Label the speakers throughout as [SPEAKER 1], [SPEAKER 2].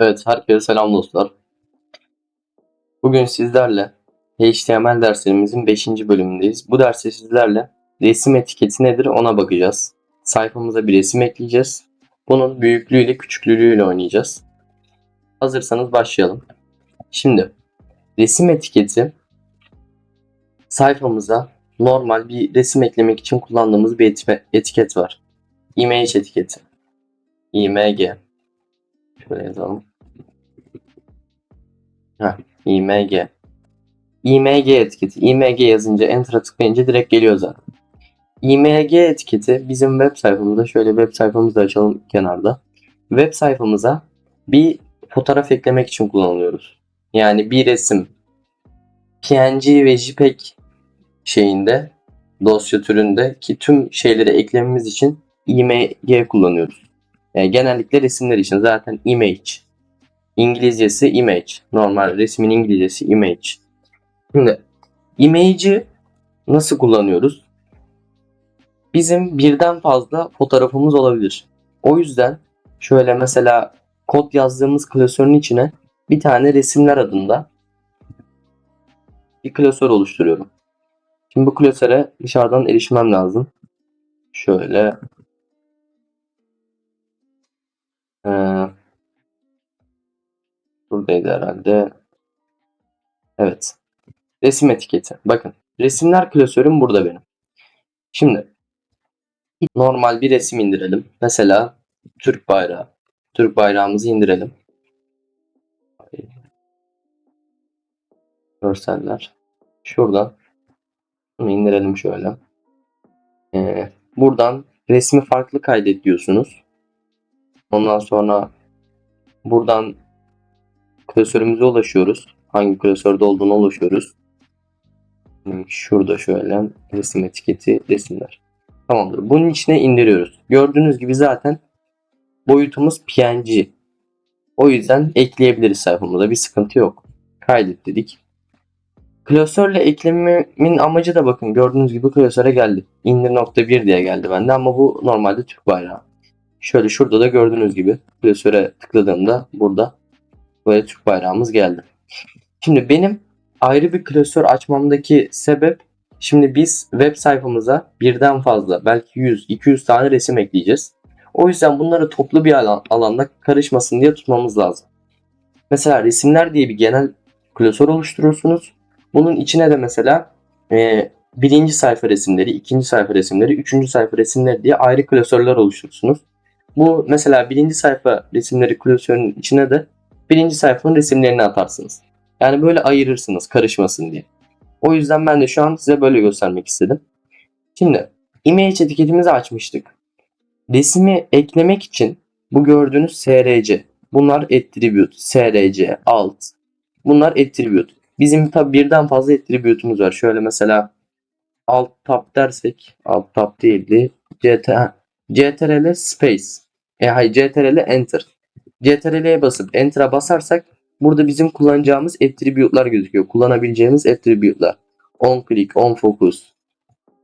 [SPEAKER 1] Evet, herkese selam dostlar. Bugün sizlerle HTML derslerimizin 5. bölümündeyiz. Bu derste sizlerle resim etiketi nedir ona bakacağız. Sayfamıza bir resim ekleyeceğiz. Bunun büyüklüğüyle küçüklüğüyle oynayacağız. Hazırsanız başlayalım. Şimdi resim etiketi sayfamıza normal bir resim eklemek için kullandığımız bir etiket var. Image etiketi. IMG. Şöyle yazalım. Heh, IMG. IMG etiketi. IMG yazınca Enter'a tıklayınca direkt geliyor zaten. IMG etiketi bizim web sayfamızda şöyle web sayfamızı da açalım kenarda. Web sayfamıza bir fotoğraf eklemek için kullanıyoruz. Yani bir resim PNG ve JPEG şeyinde dosya türünde ki tüm şeyleri eklememiz için IMG kullanıyoruz. Yani genellikle resimler için zaten image İngilizcesi image. Normal resmin İngilizcesi image. Şimdi image'i nasıl kullanıyoruz? Bizim birden fazla fotoğrafımız olabilir. O yüzden şöyle mesela kod yazdığımız klasörün içine bir tane resimler adında bir klasör oluşturuyorum. Şimdi bu klasöre dışarıdan erişmem lazım. Şöyle ee, Buradaydı herhalde. Evet. Resim etiketi. Bakın. Resimler klasörüm burada benim. Şimdi normal bir resim indirelim. Mesela Türk bayrağı. Türk bayrağımızı indirelim. Görseller. Şuradan bunu indirelim şöyle. Ee, buradan resmi farklı kaydet diyorsunuz. Ondan sonra buradan klasörümüze ulaşıyoruz. Hangi klasörde olduğunu ulaşıyoruz. Şurada şöyle resim etiketi resimler. Tamamdır. Bunun içine indiriyoruz. Gördüğünüz gibi zaten boyutumuz PNG. O yüzden ekleyebiliriz sayfamıza. Bir sıkıntı yok. Kaydet dedik. Klasörle eklememin amacı da bakın gördüğünüz gibi klasöre geldi. İndir nokta 1 diye geldi bende ama bu normalde Türk bayrağı. Şöyle şurada da gördüğünüz gibi klasöre tıkladığımda burada böyle Türk bayrağımız geldi. Şimdi benim ayrı bir klasör açmamdaki sebep şimdi biz web sayfamıza birden fazla belki 100-200 tane resim ekleyeceğiz. O yüzden bunları toplu bir alan, alanda karışmasın diye tutmamız lazım. Mesela resimler diye bir genel klasör oluşturursunuz. Bunun içine de mesela e, birinci sayfa resimleri, ikinci sayfa resimleri, üçüncü sayfa resimleri diye ayrı klasörler oluşturursunuz. Bu mesela birinci sayfa resimleri klasörünün içine de birinci sayfanın resimlerini atarsınız. Yani böyle ayırırsınız karışmasın diye. O yüzden ben de şu an size böyle göstermek istedim. Şimdi image etiketimizi açmıştık. Resmi eklemek için bu gördüğünüz src. Bunlar attribute, src, alt. Bunlar attribute. Bizim tabi birden fazla attribute'umuz var. Şöyle mesela alt tab dersek, alt tab değildi. CT, CTRL space. E hayır CTRL enter. CTRL'ye basıp Enter'a basarsak burada bizim kullanacağımız attribute'lar gözüküyor. Kullanabileceğimiz attribute'lar. On click, on focus,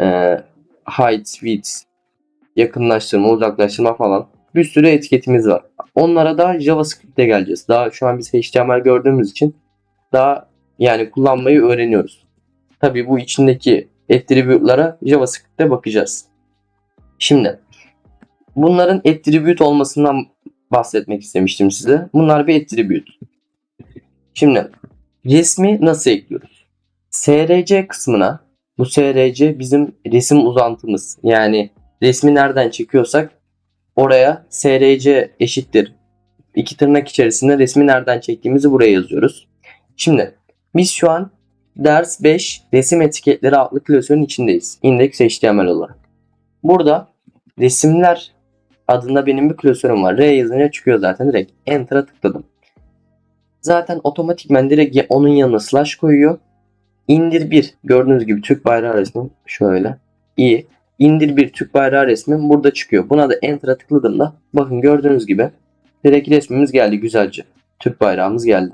[SPEAKER 1] e, height, width, yakınlaştırma, uzaklaştırma falan. Bir sürü etiketimiz var. Onlara da JavaScript'te geleceğiz. Daha şu an biz HTML gördüğümüz için daha yani kullanmayı öğreniyoruz. Tabii bu içindeki attribute'lara JavaScript'te bakacağız. Şimdi bunların attribute olmasından bahsetmek istemiştim size. Bunlar bir attribute. Şimdi resmi nasıl ekliyoruz? SRC kısmına bu SRC bizim resim uzantımız. Yani resmi nereden çekiyorsak oraya SRC eşittir. İki tırnak içerisinde resmi nereden çektiğimizi buraya yazıyoruz. Şimdi biz şu an ders 5 resim etiketleri adlı klasörün içindeyiz. Index HTML olarak. Burada resimler adında benim bir klasörüm var. R yazınca çıkıyor zaten direkt. Enter'a tıkladım. Zaten otomatikmen direkt onun yanına slash koyuyor. İndir bir gördüğünüz gibi Türk bayrağı resmi şöyle. İyi. İndir bir Türk bayrağı resmi burada çıkıyor. Buna da enter'a tıkladığımda bakın gördüğünüz gibi direkt resmimiz geldi güzelce. Türk bayrağımız geldi.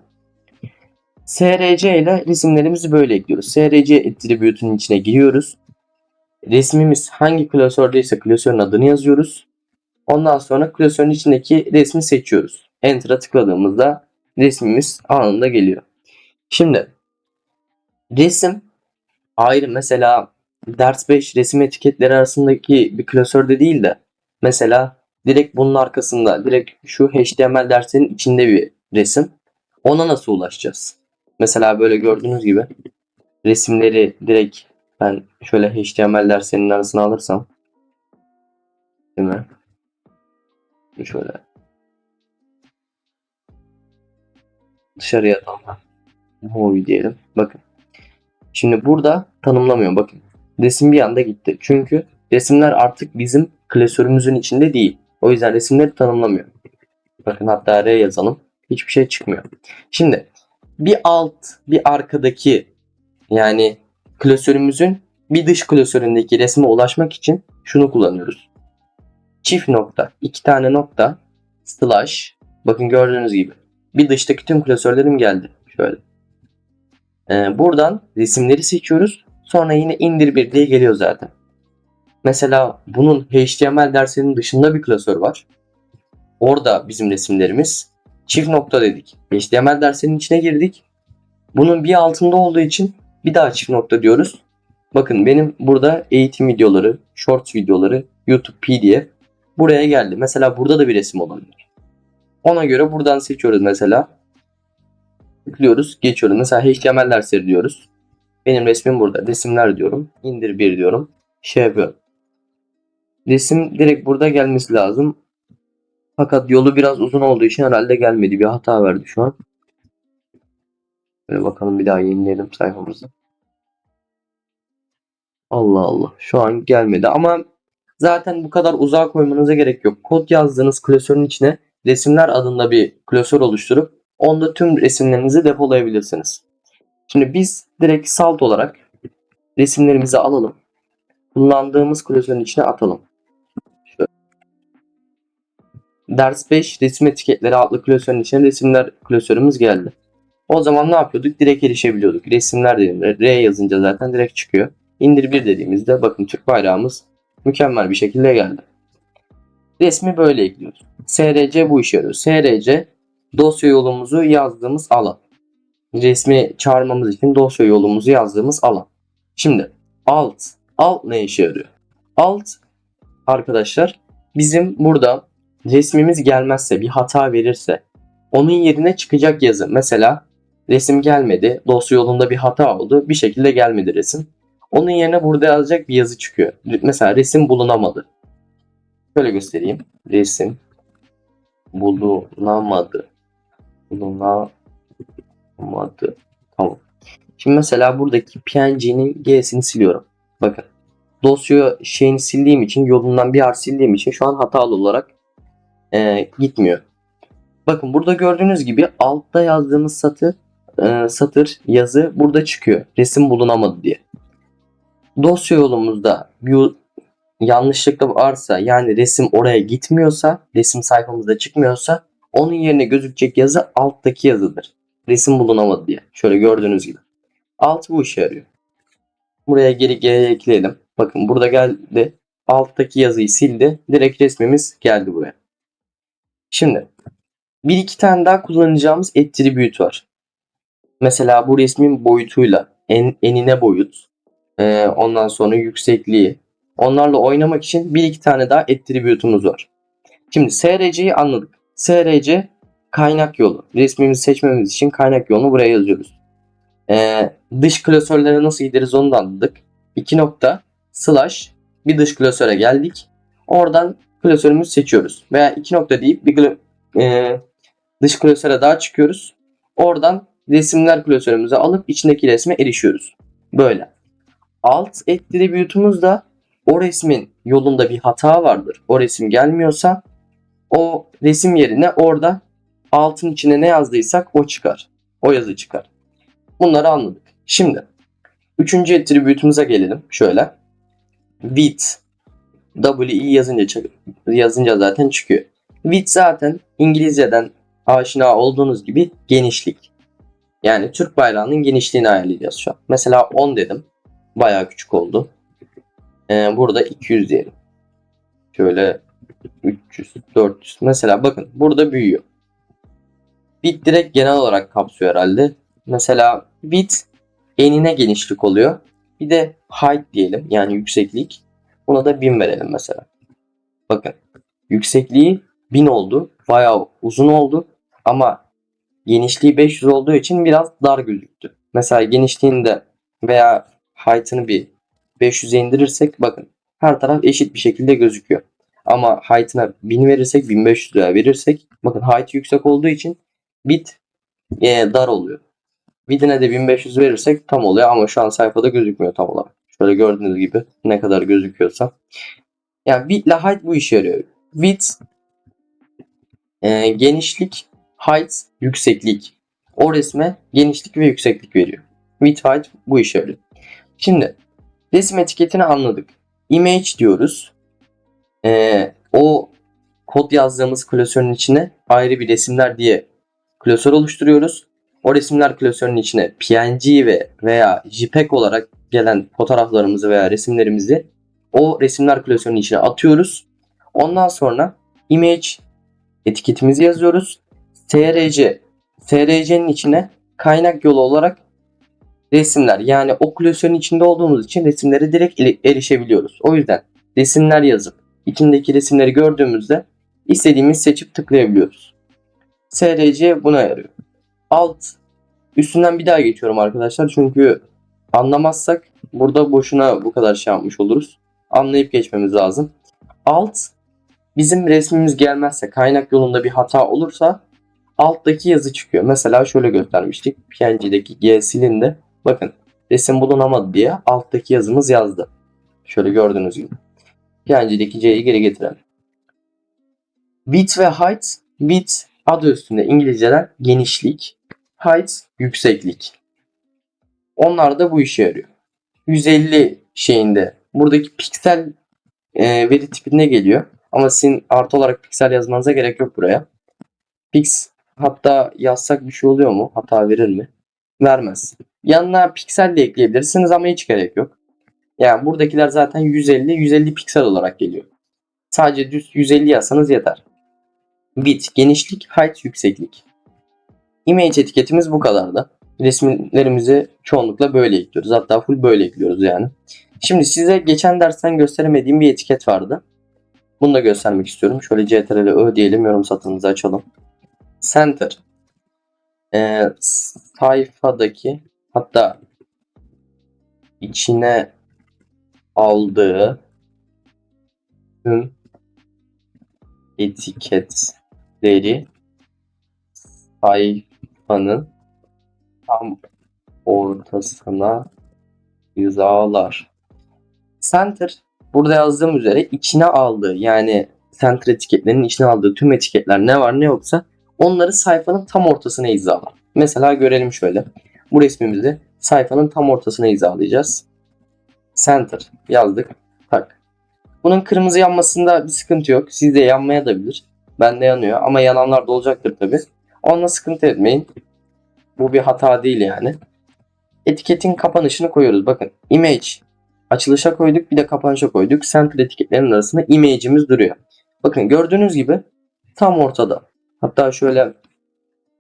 [SPEAKER 1] SRC ile resimlerimizi böyle ekliyoruz. SRC attribute'un içine giriyoruz. Resmimiz hangi klasördeyse klasörün adını yazıyoruz. Ondan sonra klasörün içindeki resmi seçiyoruz. Enter'a tıkladığımızda resmimiz anında geliyor. Şimdi resim ayrı mesela ders 5 resim etiketleri arasındaki bir klasörde değil de mesela direkt bunun arkasında direkt şu HTML dersinin içinde bir resim. Ona nasıl ulaşacağız? Mesela böyle gördüğünüz gibi resimleri direkt ben şöyle HTML derslerinin arasına alırsam değil mi? Şöyle dışarıya atalım. Movie diyelim. Bakın. Şimdi burada tanımlamıyor. Bakın. Resim bir anda gitti. Çünkü resimler artık bizim klasörümüzün içinde değil. O yüzden resimleri tanımlamıyor. Bakın hatta R yazalım. Hiçbir şey çıkmıyor. Şimdi bir alt, bir arkadaki yani klasörümüzün bir dış klasöründeki resme ulaşmak için şunu kullanıyoruz. Çift nokta, iki tane nokta, slash. Bakın gördüğünüz gibi. Bir dıştaki tüm klasörlerim geldi. Şöyle. Ee, buradan resimleri seçiyoruz. Sonra yine indir bir diye geliyor zaten. Mesela bunun HTML dersinin dışında bir klasör var. Orada bizim resimlerimiz. Çift nokta dedik. HTML dersinin içine girdik. Bunun bir altında olduğu için bir daha çift nokta diyoruz. Bakın benim burada eğitim videoları, shorts videoları, YouTube PDF buraya geldi. Mesela burada da bir resim olabilir. Ona göre buradan seçiyoruz mesela. Tıklıyoruz, geçiyoruz. Mesela HTML dersleri diyoruz. Benim resmim burada. Resimler diyorum. İndir bir diyorum. Şey yapıyorum. Resim direkt burada gelmesi lazım. Fakat yolu biraz uzun olduğu için herhalde gelmedi. Bir hata verdi şu an. Böyle bakalım bir daha yenileyelim sayfamızı. Allah Allah. Şu an gelmedi ama zaten bu kadar uzağa koymanıza gerek yok. Kod yazdığınız klasörün içine resimler adında bir klasör oluşturup onda tüm resimlerinizi depolayabilirsiniz. Şimdi biz direkt salt olarak resimlerimizi alalım. Kullandığımız klasörün içine atalım. Şöyle. Ders 5 resim etiketleri adlı klasörün içine resimler klasörümüz geldi. O zaman ne yapıyorduk? Direkt erişebiliyorduk. Resimler dediğimde R yazınca zaten direkt çıkıyor. İndir bir dediğimizde bakın Türk bayrağımız mükemmel bir şekilde geldi. Resmi böyle ekliyoruz. SRC bu işe yarıyor. SRC dosya yolumuzu yazdığımız alan. Resmi çağırmamız için dosya yolumuzu yazdığımız alan. Şimdi alt. Alt ne işe yarıyor? Alt arkadaşlar bizim burada resmimiz gelmezse bir hata verirse onun yerine çıkacak yazı. Mesela resim gelmedi. Dosya yolunda bir hata oldu. Bir şekilde gelmedi resim. Onun yerine burada yazacak bir yazı çıkıyor. Mesela resim bulunamadı. Şöyle göstereyim. Resim bulunamadı. Bulunamadı. Tamam. Şimdi mesela buradaki PNG'nin G'sini siliyorum. Bakın. Dosya şeyini sildiğim için yolundan bir harf sildiğim için şu an hatalı olarak e, gitmiyor. Bakın burada gördüğünüz gibi altta yazdığımız satır e, satır yazı burada çıkıyor. Resim bulunamadı diye. Dosya yolumuzda yanlışlıkla varsa yani resim oraya gitmiyorsa, resim sayfamızda çıkmıyorsa onun yerine gözükecek yazı alttaki yazıdır. Resim bulunamadı diye. Şöyle gördüğünüz gibi. Alt bu işe yarıyor. Buraya geri G'ye ekleyelim. Bakın burada geldi. Alttaki yazıyı sildi. Direkt resmimiz geldi buraya. Şimdi bir iki tane daha kullanacağımız attribute var. Mesela bu resmin boyutuyla en, enine boyut, e, ondan sonra yüksekliği. Onlarla oynamak için bir iki tane daha attribute'umuz var. Şimdi SRC'yi anladık. SRC kaynak yolu. Resmimizi seçmemiz için kaynak yolunu buraya yazıyoruz. E, dış klasörlere nasıl gideriz onu da anladık. İki nokta slash bir dış klasöre geldik. Oradan klasörümüzü seçiyoruz. Veya iki nokta deyip bir e, dış klasöre daha çıkıyoruz. Oradan resimler klasörümüzü alıp içindeki resme erişiyoruz. Böyle. Alt attribute'umuz da o resmin yolunda bir hata vardır. O resim gelmiyorsa o resim yerine orada altın içine ne yazdıysak o çıkar. O yazı çıkar. Bunları anladık. Şimdi üçüncü attribute'umuza gelelim. Şöyle. Width. W yazınca, yazınca zaten çıkıyor. Width zaten İngilizceden aşina olduğunuz gibi genişlik. Yani Türk bayrağının genişliğini ayarlayacağız şu an. Mesela 10 dedim. Bayağı küçük oldu. Ee, burada 200 diyelim. Şöyle 300, 400. Mesela bakın burada büyüyor. Bit direkt genel olarak kapsıyor herhalde. Mesela bit enine genişlik oluyor. Bir de height diyelim yani yükseklik. Buna da 1000 verelim mesela. Bakın yüksekliği 1000 oldu. Bayağı uzun oldu. Ama genişliği 500 olduğu için biraz dar gözüktü. Mesela genişliğinde veya height'ını bir 500'e indirirsek bakın her taraf eşit bir şekilde gözüküyor. Ama height'ına 1000 verirsek 1500 lira verirsek bakın height yüksek olduğu için bit e, dar oluyor. Bitine de 1500 verirsek tam oluyor ama şu an sayfada gözükmüyor tam olarak. Şöyle gördüğünüz gibi ne kadar gözüküyorsa. Yani bit ile height bu işe yarıyor. Bit e, genişlik, height yükseklik. O resme genişlik ve yükseklik veriyor. Width height bu işe yarıyor. Şimdi resim etiketini anladık. Image diyoruz. Ee, o kod yazdığımız klasörün içine ayrı bir resimler diye klasör oluşturuyoruz. O resimler klasörünün içine PNG ve veya JPEG olarak gelen fotoğraflarımızı veya resimlerimizi o resimler klasörünün içine atıyoruz. Ondan sonra image etiketimizi yazıyoruz. SRC SRC'nin içine kaynak yolu olarak resimler yani o klasörün içinde olduğumuz için resimlere direkt erişebiliyoruz. O yüzden resimler yazıp içindeki resimleri gördüğümüzde istediğimiz seçip tıklayabiliyoruz. SRC buna yarıyor. Alt üstünden bir daha geçiyorum arkadaşlar çünkü anlamazsak burada boşuna bu kadar şey yapmış oluruz. Anlayıp geçmemiz lazım. Alt bizim resmimiz gelmezse kaynak yolunda bir hata olursa alttaki yazı çıkıyor. Mesela şöyle göstermiştik. PNG'deki G silindi. Bakın resim bulunamadı diye alttaki yazımız yazdı. Şöyle gördüğünüz gibi. PNG'deki C'yi geri getirelim. Width ve height. Width adı üstünde İngilizceler genişlik. Height yükseklik. Onlar da bu işe yarıyor. 150 şeyinde buradaki piksel e, veri tipine geliyor. Ama sizin artı olarak piksel yazmanıza gerek yok buraya. Pix hatta yazsak bir şey oluyor mu? Hata verir mi? Vermez. Yanına piksel de ekleyebilirsiniz ama hiç gerek yok. Yani buradakiler zaten 150 150 piksel olarak geliyor. Sadece düz 150 yazsanız yeter. Bit genişlik, height yükseklik. Image etiketimiz bu kadar da. Resimlerimizi çoğunlukla böyle ekliyoruz. Hatta full böyle ekliyoruz yani. Şimdi size geçen dersten gösteremediğim bir etiket vardı. Bunu da göstermek istiyorum. Şöyle CTRL Ö diyelim. Yorum satınızı açalım. Center. Ee, sayfadaki hatta içine aldığı tüm etiketleri sayfanın tam ortasına hizalar. Center burada yazdığım üzere içine aldığı yani center etiketlerinin içine aldığı tüm etiketler ne var ne yoksa onları sayfanın tam ortasına hizalar. Mesela görelim şöyle. Bu resmimizi sayfanın tam ortasına hizalayacağız. Center yazdık. Tak. Bunun kırmızı yanmasında bir sıkıntı yok. Sizde yanmaya da bilir. Bende yanıyor ama yananlar da olacaktır tabi. Onunla sıkıntı etmeyin. Bu bir hata değil yani. Etiketin kapanışını koyuyoruz. Bakın image açılışa koyduk bir de kapanışa koyduk. Center etiketlerinin arasında image'imiz duruyor. Bakın gördüğünüz gibi tam ortada. Hatta şöyle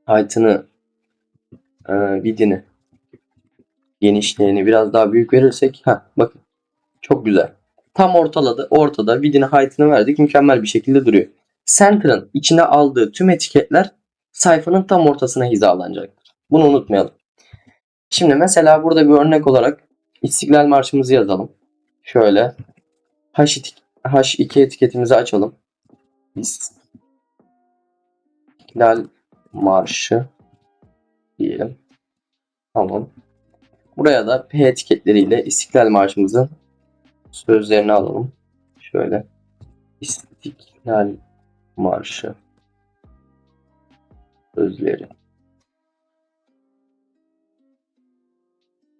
[SPEAKER 1] height'ını e, width'ini genişliğini biraz daha büyük verirsek ha bakın çok güzel. Tam ortaladı. Ortada width'ini height'ını verdik. Mükemmel bir şekilde duruyor. Center'ın içine aldığı tüm etiketler sayfanın tam ortasına hizalanacaktır. Bunu unutmayalım. Şimdi mesela burada bir örnek olarak İstiklal Marşımızı yazalım. Şöyle H2, H2 etiketimizi açalım. İstiklal Marşı diyelim. Tamam. Buraya da P etiketleriyle İstiklal Marşımızın sözlerini alalım. Şöyle. İstiklal Marşı sözleri.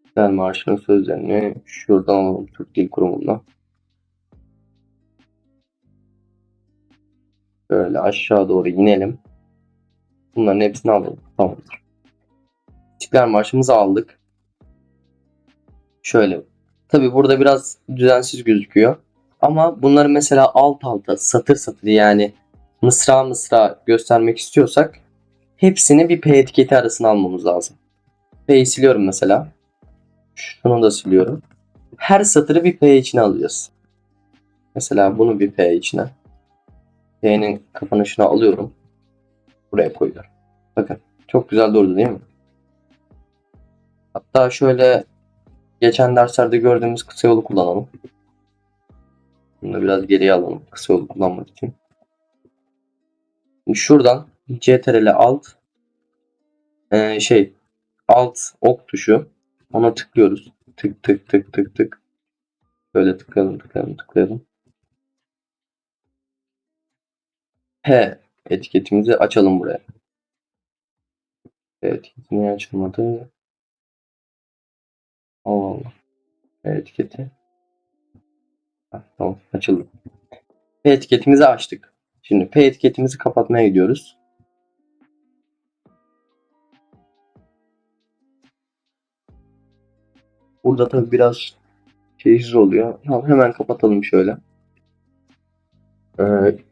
[SPEAKER 1] İstiklal Marşı'nın sözlerini şuradan alalım Türk Dil Kurumu'ndan. Böyle aşağı doğru inelim. Bunların hepsini alalım. Tamamdır. İstiklal Marşımızı aldık. Şöyle. Tabi burada biraz düzensiz gözüküyor. Ama bunları mesela alt alta satır satır yani mısra mısra göstermek istiyorsak hepsini bir P etiketi arasına almamız lazım. P'yi siliyorum mesela. Şunu da siliyorum. Her satırı bir P içine alacağız. Mesela bunu bir P içine. P'nin kapanışını alıyorum. Buraya koyuyorum. Bakın çok güzel durdu değil mi? Hatta şöyle geçen derslerde gördüğümüz kısa yolu kullanalım. Bunu biraz geriye alalım kısa yolu kullanmak için. Şimdi şuradan CTRL alt ee, şey alt ok tuşu ona tıklıyoruz. Tık tık tık tık tık. Böyle tıklayalım tıklayalım tıklayalım. P etiketimizi açalım buraya. P etiketi niye açılmadı? Allah Allah. Etiketi. Heh, tamam açıldı. P etiketimizi açtık. Şimdi P etiketimizi kapatmaya gidiyoruz. Burada tabi biraz şeysiz oluyor. Tamam hemen kapatalım şöyle. Evet.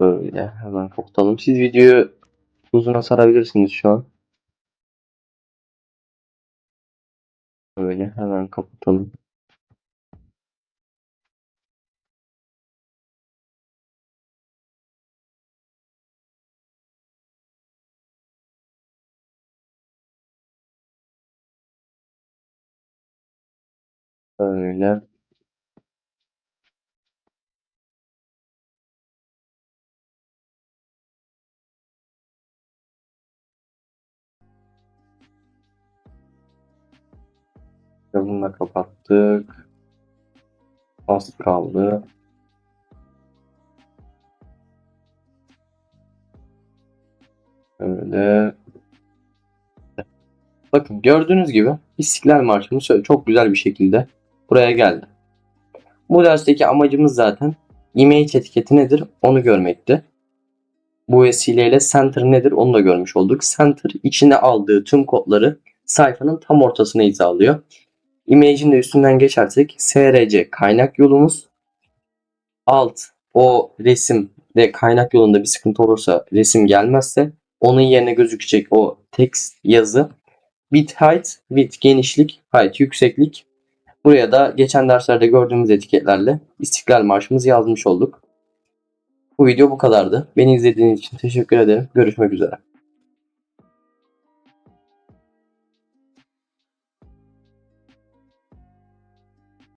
[SPEAKER 1] Böyle hemen kapatalım. Siz videoyu uzuna sarabilirsiniz şu an. Böyle hemen kapatalım. Böyle. Da kapattık. Az kaldı. Öyle. Bakın gördüğünüz gibi İstiklal Marşımız çok güzel bir şekilde buraya geldi. Bu dersteki amacımız zaten image etiketi nedir onu görmekti. Bu vesileyle center nedir onu da görmüş olduk. Center içine aldığı tüm kodları sayfanın tam ortasına hizalıyor. Image'in de üstünden geçersek SRC kaynak yolumuz. Alt o resim ve kaynak yolunda bir sıkıntı olursa resim gelmezse onun yerine gözükecek o text yazı. Bit height, width genişlik, height yükseklik. Buraya da geçen derslerde gördüğümüz etiketlerle İstiklal Marşımızı yazmış olduk. Bu video bu kadardı. Beni izlediğiniz için teşekkür ederim. Görüşmek üzere.